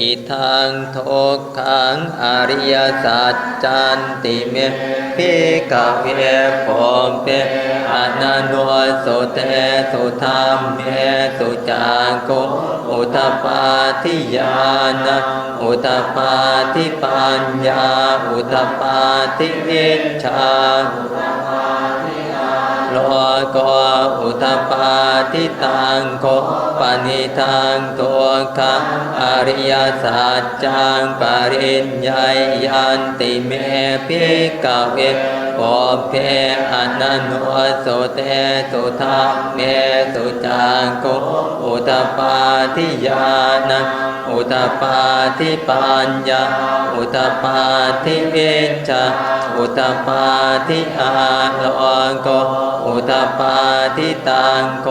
อิทังทุกขังอริยสัจจันติเมพิกเวผมเปอนันโนสุเตสุธรรมเมสุจังกุอุตปาทิยานะอุตปาทิปัญญา อุตปาทิวิชชา โลโกอุตปาทิตังโกปนิทังตัวขังอริยสัจจังปริญญายันติเมพิกเว โอเพอนันโนสุเตสุธรรมเมสุจังโกอุตปาทิยานะอุตปาทิปัญญา อุตปาทิเวชาอุตปาทิอาโลโกอุตปาทิตังโก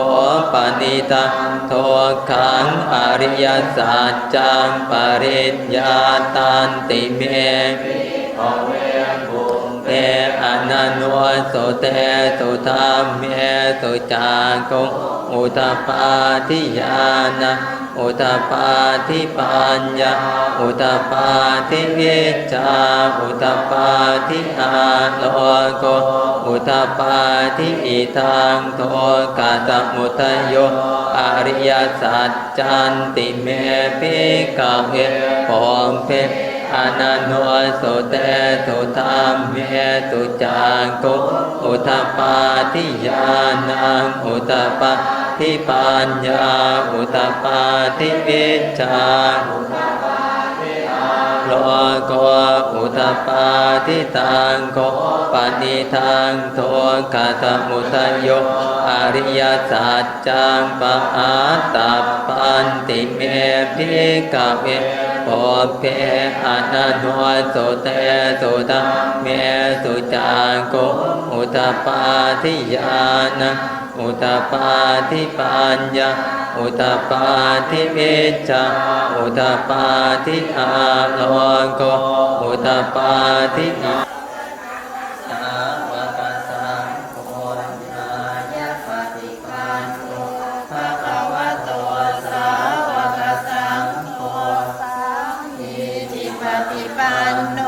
ปนิตังโทขังอริยสัจจังปริญญาตันติเมเตอนันโนสุเตสุธรรมเมสุจังกงอุตปาทิยานะอุตปาทิปัญญาอุตปาทิวิชาอุตปาทิอาโลโกอุตปาทิอิทังโทกาตมุตโยอริยสัจจันติเมปิกเวปอมเพ อนันโนสุเตสุธรรมเมสุจังโกอุตปาทิยานังอุตปาทิปัญญาอุตปาทิวิชาโลโกอุตปาทิตังโกปนิทังโทกัตมุตโยอริยสัจจังปะอาตัปปันติเมพิกเว โอเพอนันโนสุเตสุตมเมสุจางโกอุตปาทิยานะอุตปาทิปัญญาอุตปาทิเมชาอุตปาทิอาโลโกอุตปาทิอิ ปิปันโน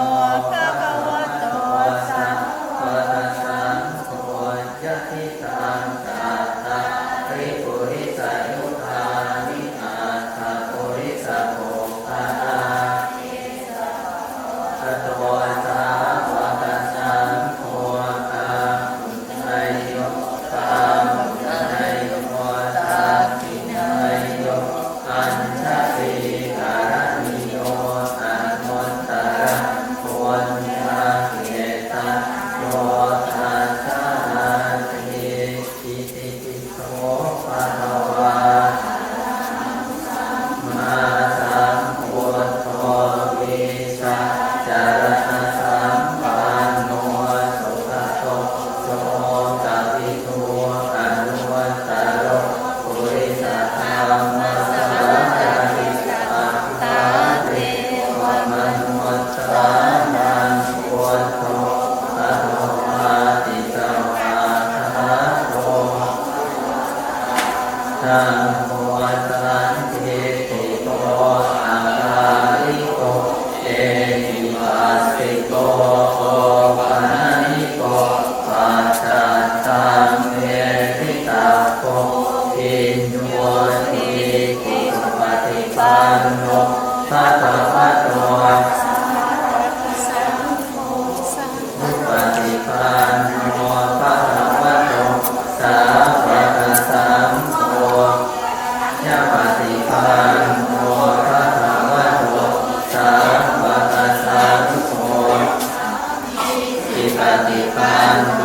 ปฏิปันโน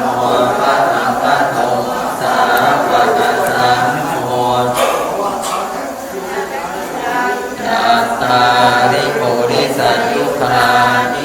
ภะคะวะโตสาวกสังโฆยัตาริปุริสยุคานิ